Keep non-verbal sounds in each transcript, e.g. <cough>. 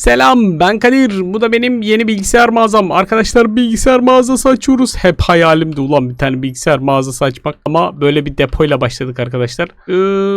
Selam ben Kadir. Bu da benim yeni bilgisayar mağazam. Arkadaşlar bilgisayar mağazası açıyoruz. Hep hayalimdi ulan bir tane bilgisayar mağazası açmak. Ama böyle bir depoyla başladık arkadaşlar. Ee,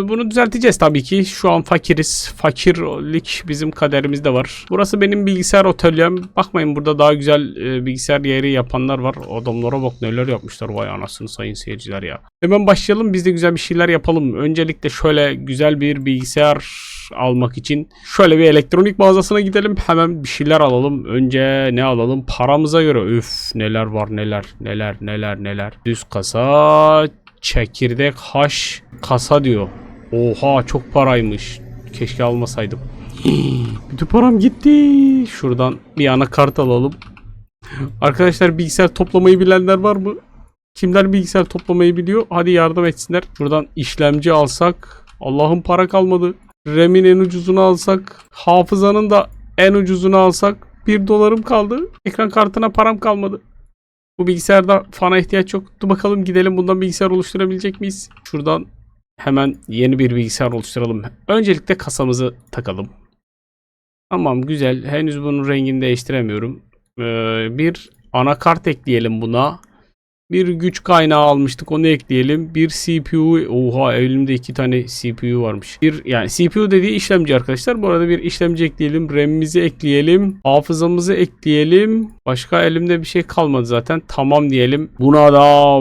bunu düzelteceğiz tabii ki. Şu an fakiriz. Fakirlik bizim kaderimizde var. Burası benim bilgisayar atölyem. Bakmayın burada daha güzel e, bilgisayar yeri yapanlar var. Adamlara bak neler yapmışlar. Vay anasını sayın seyirciler ya. Hemen başlayalım. Biz de güzel bir şeyler yapalım. Öncelikle şöyle güzel bir bilgisayar almak için şöyle bir elektronik mağazasına gidelim. Hemen bir şeyler alalım. Önce ne alalım? Paramıza göre. Üf neler var neler neler neler neler. Düz kasa çekirdek haş kasa diyor. Oha çok paraymış. Keşke almasaydım. <gasps> Bütün param gitti. Şuradan bir anakart alalım. Arkadaşlar bilgisayar toplamayı bilenler var mı? Kimler bilgisayar toplamayı biliyor? Hadi yardım etsinler. Şuradan işlemci alsak. Allah'ım para kalmadı. RAM'in en ucuzunu alsak. Hafızanın da en ucuzunu alsak. 1 dolarım kaldı. Ekran kartına param kalmadı. Bu bilgisayarda fana ihtiyaç yok. Dur bakalım gidelim bundan bilgisayar oluşturabilecek miyiz? Şuradan hemen yeni bir bilgisayar oluşturalım. Öncelikle kasamızı takalım. Tamam güzel. Henüz bunun rengini değiştiremiyorum. Ee, bir anakart ekleyelim buna. Bir güç kaynağı almıştık onu ekleyelim. Bir CPU. Oha elimde iki tane CPU varmış. Bir yani CPU dediği işlemci arkadaşlar. Bu arada bir işlemci ekleyelim. RAM'imizi ekleyelim. Hafızamızı ekleyelim. Başka elimde bir şey kalmadı zaten. Tamam diyelim. Buna da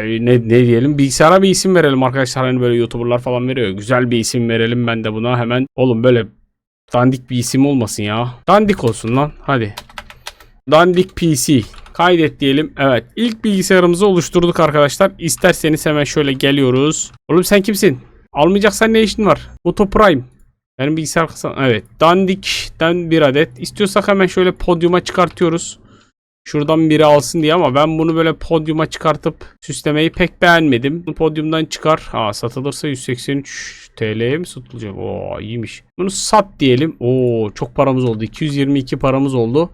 ne, ne diyelim? Bilgisayara bir isim verelim arkadaşlar. Hani böyle YouTuber'lar falan veriyor. Güzel bir isim verelim ben de buna hemen. Oğlum böyle dandik bir isim olmasın ya. Dandik olsun lan. Hadi. Dandik PC. Kaydet diyelim. Evet. ilk bilgisayarımızı oluşturduk arkadaşlar. İsterseniz hemen şöyle geliyoruz. Oğlum sen kimsin? Almayacaksan ne işin var? Auto Prime. Benim bilgisayar kasam. Evet. Dandik'ten bir adet. İstiyorsak hemen şöyle podyuma çıkartıyoruz. Şuradan biri alsın diye ama ben bunu böyle podyuma çıkartıp süslemeyi pek beğenmedim. Bu Podyumdan çıkar. Ha satılırsa 183 TL'ye mi satılacak? Oo iyiymiş. Bunu sat diyelim. Oo çok paramız oldu. 222 paramız oldu.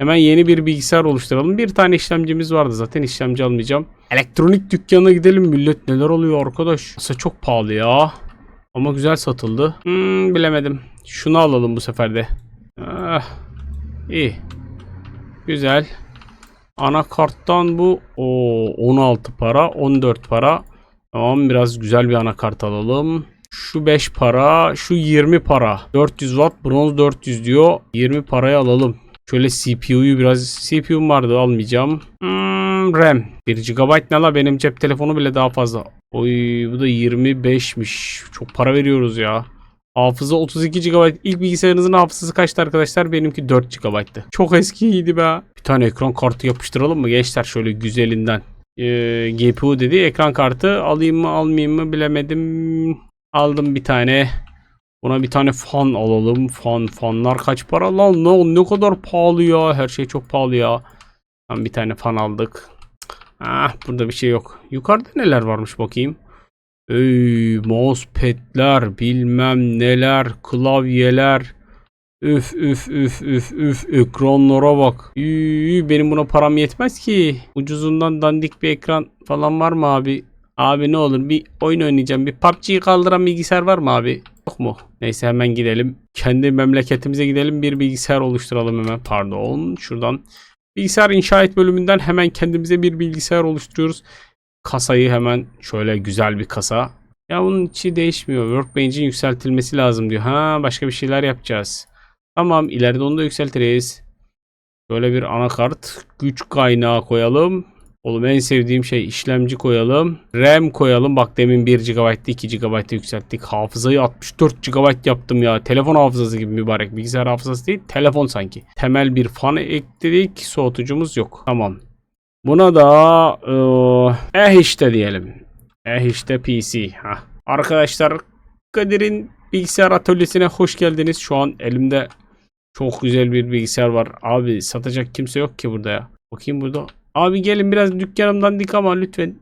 Hemen yeni bir bilgisayar oluşturalım. Bir tane işlemcimiz vardı zaten işlemci almayacağım. Elektronik dükkanına gidelim. Millet neler oluyor arkadaş. Aslında çok pahalı ya. Ama güzel satıldı. Hmm, bilemedim. Şunu alalım bu sefer de. Ah, iyi. Güzel. Anakarttan bu o 16 para, 14 para. Tamam biraz güzel bir anakart alalım. Şu 5 para, şu 20 para. 400 watt, bronz 400 diyor. 20 parayı alalım. Şöyle CPU'yu biraz CPU'm vardı almayacağım. Hmm, RAM 1 GB ne la benim cep telefonu bile daha fazla. Oy bu da 25'miş. Çok para veriyoruz ya. Hafıza 32 GB. İlk bilgisayarınızın hafızası kaçtı arkadaşlar? Benimki 4 GB'tı. Çok eskiydi be. Bir tane ekran kartı yapıştıralım mı gençler şöyle güzelinden. Ee, GPU dedi ekran kartı alayım mı almayayım mı bilemedim. Aldım bir tane. Buna bir tane fan alalım. Fan fanlar kaç para lan? Ne, ne kadar pahalı ya. Her şey çok pahalı ya. Tamam, bir tane fan aldık. Ah burada bir şey yok. Yukarıda neler varmış bakayım. Ey mousepad'ler bilmem neler klavyeler üf üf üf üf üf ekranlara bak. Üy, benim buna param yetmez ki. Ucuzundan dandik bir ekran falan var mı abi? Abi ne olur bir oyun oynayacağım. Bir PUBG'yi kaldıran bilgisayar var mı abi? Yok mu? Neyse hemen gidelim. Kendi memleketimize gidelim. Bir bilgisayar oluşturalım hemen. Pardon. Şuradan bilgisayar inşa et bölümünden hemen kendimize bir bilgisayar oluşturuyoruz. Kasayı hemen şöyle güzel bir kasa. Ya bunun içi değişmiyor. Workbench'in yükseltilmesi lazım diyor. Ha başka bir şeyler yapacağız. Tamam ileride onu da yükseltiriz. Böyle bir anakart. Güç kaynağı koyalım. Oğlum en sevdiğim şey işlemci koyalım. RAM koyalım. Bak demin 1 GB'da 2 GB'da yükselttik. Hafızayı 64 GB yaptım ya. Telefon hafızası gibi mübarek. Bilgisayar hafızası değil. Telefon sanki. Temel bir fan ekledik. Soğutucumuz yok. Tamam. Buna da eh işte diyelim. Eh işte PC. Hah. Arkadaşlar Kadir'in bilgisayar atölyesine hoş geldiniz. Şu an elimde çok güzel bir bilgisayar var. Abi satacak kimse yok ki burada ya. Bakayım burada. Abi gelin biraz dükkanımdan dik ama lütfen.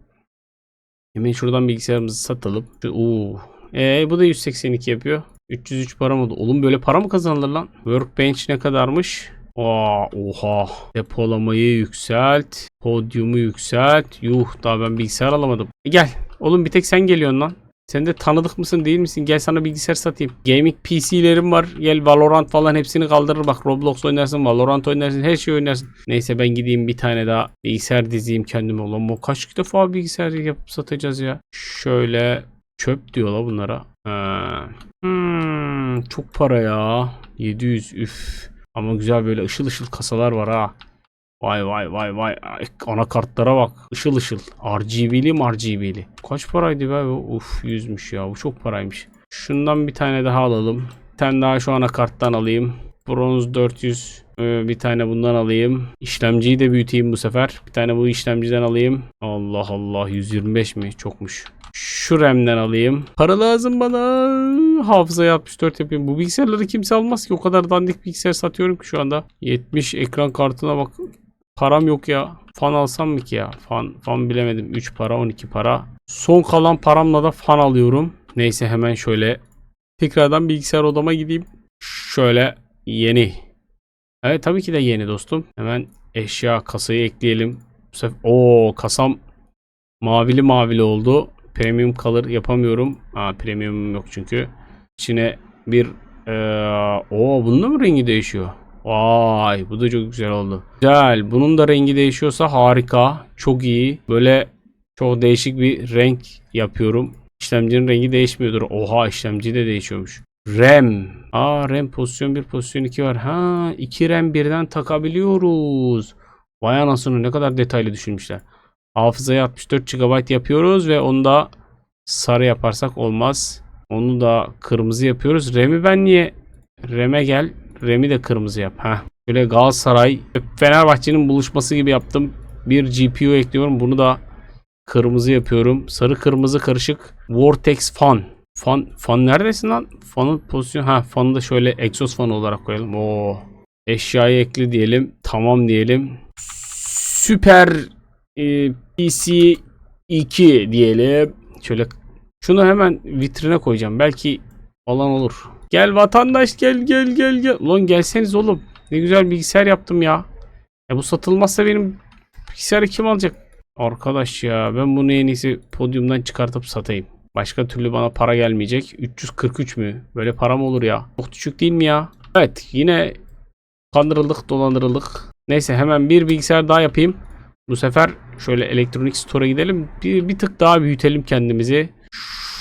Hemen şuradan bilgisayarımızı satalım. Oo. Ee, bu da 182 yapıyor. 303 para mı? Oğlum böyle para mı kazanılır lan? Workbench ne kadarmış? Aa, oha. Depolamayı yükselt. Podyumu yükselt. Yuh daha ben bilgisayar alamadım. Gel. Oğlum bir tek sen geliyorsun lan. Sen de tanıdık mısın değil misin? Gel sana bilgisayar satayım. Gaming PC'lerim var. Gel Valorant falan hepsini kaldırır. Bak Roblox oynarsın, Valorant oynarsın, her şey oynarsın. Neyse ben gideyim bir tane daha bilgisayar dizeyim kendime. Ulan bu kaç defa bilgisayar yapıp satacağız ya. Şöyle çöp diyorlar bunlara. Ha. Hmm, çok para ya. 700 üf. Ama güzel böyle ışıl ışıl kasalar var ha. Vay vay vay vay. Ay, Anakartlara bak. Işıl ışıl. RGB'li mi RGB'li? Kaç paraydı be? Uf 100'müş ya. Bu çok paraymış. Şundan bir tane daha alalım. Bir tane daha şu anakarttan alayım. Bronz 400. Ee, bir tane bundan alayım. İşlemciyi de büyüteyim bu sefer. Bir tane bu işlemciden alayım. Allah Allah 125 mi? Çokmuş. Şu RAM'den alayım. Para lazım bana. Hafızayı 64 yapayım. Bu bilgisayarları kimse almaz ki. O kadar dandik bilgisayar satıyorum ki şu anda. 70 ekran kartına bak. Param yok ya. Fan alsam mı ki ya? Fan, fan bilemedim. 3 para 12 para. Son kalan paramla da fan alıyorum. Neyse hemen şöyle tekrardan bilgisayar odama gideyim. Şöyle yeni. Evet tabii ki de yeni dostum. Hemen eşya kasayı ekleyelim. Bu sefer o kasam mavili mavili oldu. Premium kalır yapamıyorum. Aa premium yok çünkü. İçine bir eee o bunun mı rengi değişiyor? Vay bu da çok güzel oldu. Güzel. Bunun da rengi değişiyorsa harika. Çok iyi. Böyle çok değişik bir renk yapıyorum. İşlemcinin rengi değişmiyordur. Oha işlemci de değişiyormuş. RAM. Aa RAM pozisyon 1 pozisyon 2 var. Ha 2 RAM birden takabiliyoruz. Vay anasını ne kadar detaylı düşünmüşler. Hafızayı 64 GB yapıyoruz ve onu da sarı yaparsak olmaz. Onu da kırmızı yapıyoruz. RAM'i ben niye RAM'e gel. RAM'i de kırmızı yap. Heh. Böyle Galatasaray Fenerbahçe'nin buluşması gibi yaptım. Bir GPU ekliyorum. Bunu da kırmızı yapıyorum. Sarı kırmızı karışık. Vortex fan. Fan, fan neredesin lan? Fanın pozisyon. Ha fanı da şöyle egzoz fanı olarak koyalım. Oo. Eşyayı ekle diyelim. Tamam diyelim. Süper e, PC 2 diyelim. Şöyle şunu hemen vitrine koyacağım. Belki olan olur. Gel vatandaş gel gel gel gel. Ulan gelseniz oğlum. Ne güzel bilgisayar yaptım ya. E bu satılmazsa benim bilgisayarı kim alacak? Arkadaş ya ben bunu en iyisi podyumdan çıkartıp satayım. Başka türlü bana para gelmeyecek. 343 mü? Böyle para mı olur ya? Çok düşük değil mi ya? Evet yine kandırıldık dolandırıldık. Neyse hemen bir bilgisayar daha yapayım. Bu sefer şöyle elektronik store'a gidelim. Bir, bir tık daha büyütelim kendimizi.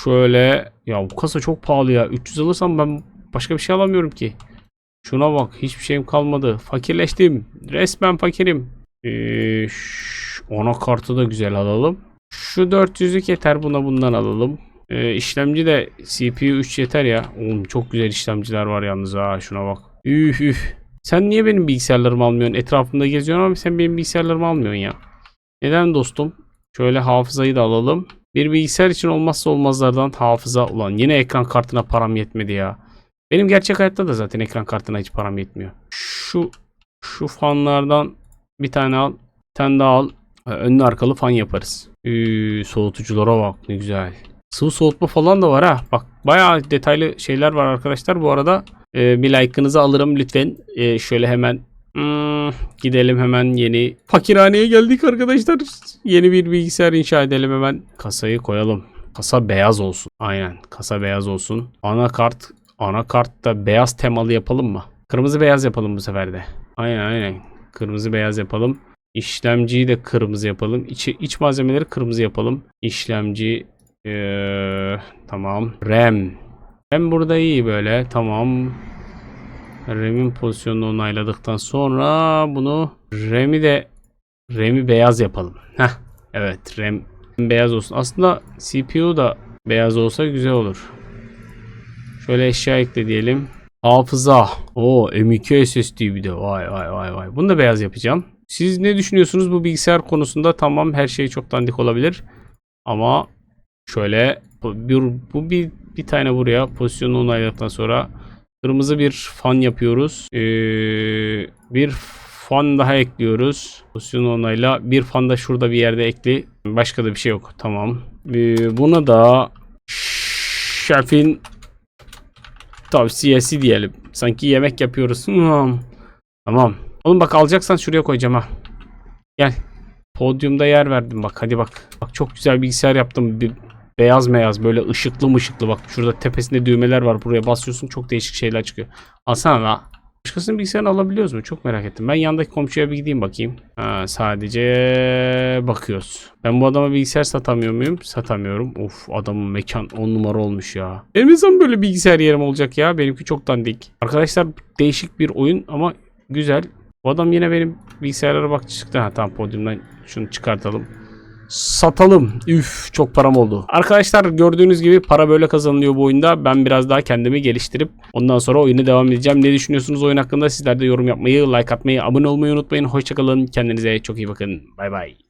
Şöyle ya bu kasa çok pahalı ya. 300 alırsam ben başka bir şey alamıyorum ki. Şuna bak hiçbir şeyim kalmadı. Fakirleştim. Resmen fakirim. Ee, şu anakartı da güzel alalım. Şu 400'lük yeter buna bundan alalım. Ee, işlemci de CPU 3 yeter ya. Oğlum çok güzel işlemciler var yalnız ha şuna bak. Üf üf. Sen niye benim bilgisayarlarımı almıyorsun? Etrafımda geziyorsun ama sen benim bilgisayarlarımı almıyorsun ya. Neden dostum? Şöyle hafızayı da alalım. Bir bilgisayar için olmazsa olmazlardan hafıza. Ulan yine ekran kartına param yetmedi ya. Benim gerçek hayatta da zaten ekran kartına hiç param yetmiyor. Şu şu fanlardan bir tane al. Bir tane daha al. Ha, Önlü arkalı fan yaparız. Üü, soğutuculara bak ne güzel. Sıvı soğutma falan da var ha. Bak bayağı detaylı şeyler var arkadaşlar. Bu arada e, bir like'ınızı alırım lütfen. E, şöyle hemen hmm, gidelim hemen yeni fakirhaneye geldik arkadaşlar. Yeni bir bilgisayar inşa edelim hemen. Kasayı koyalım. Kasa beyaz olsun. Aynen kasa beyaz olsun. Anakart anakart da beyaz temalı yapalım mı? Kırmızı beyaz yapalım bu sefer de. Aynen aynen. Kırmızı beyaz yapalım. İşlemciyi de kırmızı yapalım. İç, iç malzemeleri kırmızı yapalım. İşlemci ee, tamam. RAM. RAM burada iyi böyle. Tamam. RAM'in pozisyonunu onayladıktan sonra bunu RAM'i de RAM'i beyaz yapalım. Heh. Evet RAM beyaz olsun. Aslında CPU da beyaz olsa güzel olur. Şöyle eşya ekle diyelim. Hafıza. O M2 SSD bir de. Vay vay vay vay. Bunu da beyaz yapacağım. Siz ne düşünüyorsunuz bu bilgisayar konusunda? Tamam her şey çok dandik olabilir. Ama şöyle bu bir, bu bir, bir tane buraya pozisyonu onayladıktan sonra kırmızı bir fan yapıyoruz. Ee, bir fan daha ekliyoruz. Pozisyonu onayla. Bir fan da şurada bir yerde ekli. Başka da bir şey yok. Tamam. Ee, buna da şefin tavsiyesi diyelim. Sanki yemek yapıyoruz. Hmm. Tamam. Oğlum bak alacaksan şuraya koyacağım ha. Gel. Podyumda yer verdim bak hadi bak. Bak çok güzel bilgisayar yaptım. Bir Beyaz meyaz böyle ışıklı mışıklı bak şurada tepesinde düğmeler var buraya basıyorsun çok değişik şeyler çıkıyor. Alsana la. Başkasının bilgisayarını alabiliyoruz mu? Çok merak ettim. Ben yandaki komşuya bir gideyim bakayım. Ha, sadece bakıyoruz. Ben bu adama bilgisayar satamıyor muyum? Satamıyorum. Of adamın mekan 10 numara olmuş ya. Ne zaman böyle bilgisayar yerim olacak ya? Benimki çok dandik. Arkadaşlar değişik bir oyun ama güzel. Bu adam yine benim bilgisayarlara bak çıktı. Ha tamam podyumdan şunu çıkartalım. Satalım. Üf çok param oldu. Arkadaşlar gördüğünüz gibi para böyle kazanılıyor bu oyunda. Ben biraz daha kendimi geliştirip ondan sonra oyuna devam edeceğim. Ne düşünüyorsunuz oyun hakkında? Sizler de yorum yapmayı, like atmayı, abone olmayı unutmayın. Hoşçakalın. Kendinize çok iyi bakın. Bay bay.